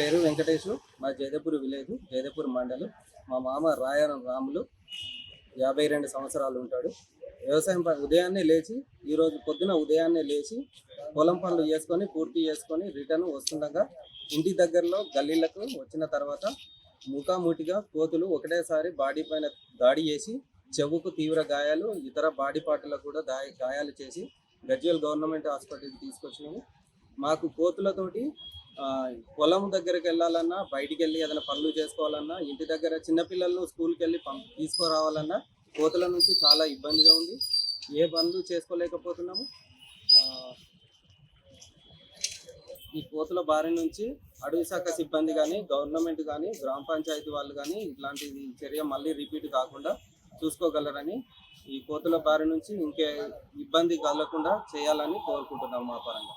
పేరు వెంకటేశు మా జైదపూర్ విలేజ్ జైదపూర్ మండలం. మా మామ రాయరం రాములు యాభై రెండు సంవత్సరాలు ఉంటాడు. వ్యవసాయం ఉదయాన్నే లేచి ఈరోజు పొద్దున ఉదయాన్నే లేచి పొలం పనులు చేసుకొని పూర్తి చేసుకొని రిటర్న్ వస్తుండగా ఇంటి దగ్గరలో గల్లీలకు వచ్చిన తర్వాత ముఖాముఖిగా కోతులు ఒకటేసారి బాడీ పైన దాడి చేసి చెవుకు తీవ్ర గాయాలు ఇతర బాడీ పార్ట్లకు కూడా దా- గాయాలు చేసి గజ్వేల్ గవర్నమెంట్ హాస్పిటల్కి తీసుకొచ్చినాము. మాకు కోతులతోటి పొలం దగ్గరికి వెళ్ళాలన్నా బయటికి వెళ్ళి ఏదైనా పనులు చేసుకోవాలన్నా ఇంటి దగ్గర చిన్నపిల్లలను స్కూల్కి వెళ్ళి పం తీసుకురావాలన్నా కోతుల నుంచి చాలా ఇబ్బందిగా ఉంది. ఏ పనులు చేసుకోలేకపోతున్నాము. ఈ కోతుల బారి నుంచి అడవి శాఖ సిబ్బంది కానీ గవర్నమెంట్ కానీ గ్రామ పంచాయతీ వాళ్ళు కానీ ఇట్లాంటి చర్య మళ్ళీ రిపీట్ కాకుండా చూసుకోగలరని ఈ కోతుల బారి నుంచి ఇంకే ఇబ్బంది కలగకుండా చేయాలని కోరుకుంటున్నాం మా పరంగా.